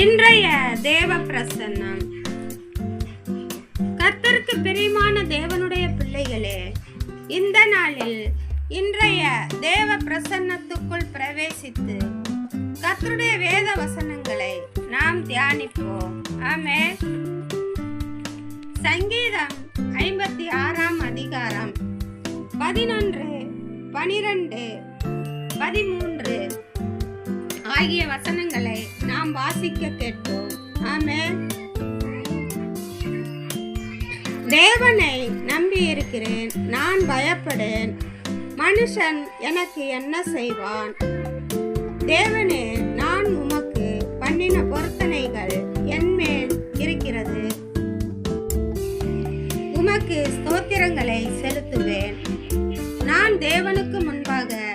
இன்றைய தேவ பிரசன்னம். கர்த்தருக்கு பிரியமான தேவனுடைய பிள்ளைகளே இந்த நாளில் இன்றைய தேவ பிரசன்னத்துக்குள் பிரவேசித்து கர்த்தருடைய வேத வசனங்களை நாம் தியானிப்போம். ஆமே சங்கீதம் ஐம்பத்தி ஆறாம் அதிகாரம் பதினொன்று பனிரெண்டு பதிமூன்று ஆகிய வசனங்களை நாம் வாசிக்க கேட்போம் ஆமே தேவனை நம்பி இருக்கிறேன் நான் பயப்படேன். மனுஷன் எனக்கு என்ன செய்வான்? தேவனே நான் உமக்கு பண்ணின பொருத்தனைகள் என்மேல் இருக்கிறது. உமக்கு ஸ்தோத்திரங்களை செலுத்துவேன். நான் தேவனுக்கு முன்பாக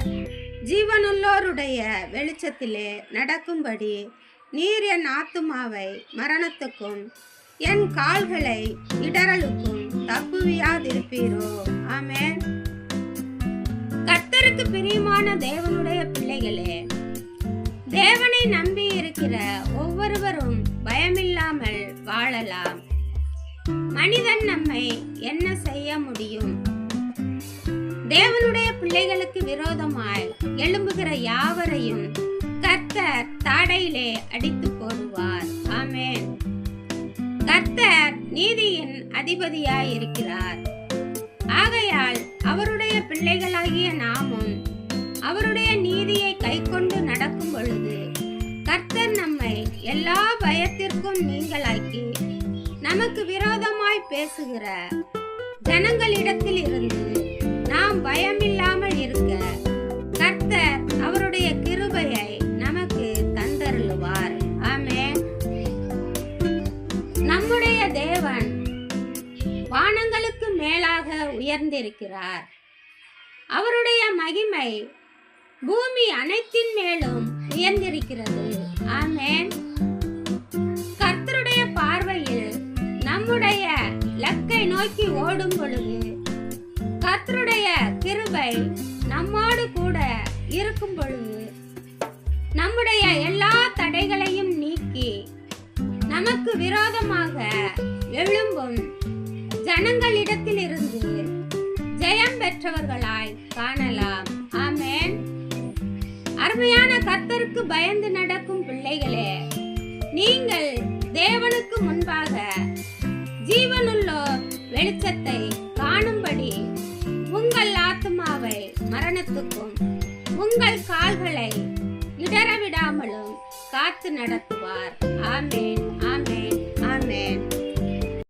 ஜீவனுள்ளோருடைய வெளிச்சத்திலே நடக்கும்படி நீர் என் ஆத்துமாவை மரணத்துக்கும் என் கால்களை இடறலுக்கும் தப்புவியாதிருப்பீரோ. ஆமேன். கர்த்தருக்கு பிரியமான தேவனுடைய பிள்ளைகளே தேவனை நம்பி இருக்கிற ஒவ்வொருவரும் பயமில்லாமல் வாழலாம். மனிதன் நம்மை என்ன செய்ய முடியும்? தேவனுடைய பிள்ளைகளுக்கு விரோதமாய் எழும்புகிற யாவரையும் கர்த்தர் அடித்து போடுவார். ஆமேன். கர்த்தர் நீதியின் அதிபதியாய் இருக்கிறார் ஆகையால் அவருடைய பிள்ளைகளாகிய நாமும் அவருடைய நீதியை கைக்கொண்டு நடக்கும் பொழுது கர்த்தர் நம்மை எல்லா பயத்திற்கும் நீங்களாக்கி நமக்கு விரோதமாய் பேசுகிற ஜனங்களிடத்தில் உயர்ந்திருக்கிறார். அவருடைய மகிமை பூமி அனைத்தின் மேலும் உயர்ந்திருக்கிறது. ஆமென். கர்த்தருடைய பார்வையில் நம்முடைய லக்கை நோக்கி ஓடும் பொழுது கர்த்தருடைய கிருபை நம்மோடு கூட இருக்கும் பொழுது நம்முடைய எல்லா தடைகளையும் நீக்கி நமக்கு விரோதமாக எழும்பும் ஜனங்களிடத்திலிருந்து ஜெயம் பெற்றவர்களாய் காணலாம். ஆமேன். அருமையான கர்த்தருக்கு பயந்து நடக்கும் பிள்ளைகளே நீங்கள் தேவனுக்கு முன்பாக ஜீவனுள்ளோர் வெளிச்சத்தை காணும்படி உங்கள் ஆத்மாவை மரணத்துக்கும் உங்கள் கால்களை இடற விடாமலும் காத்து நடத்துவார். ஆமேன் ஆமேன் ஆமேன்.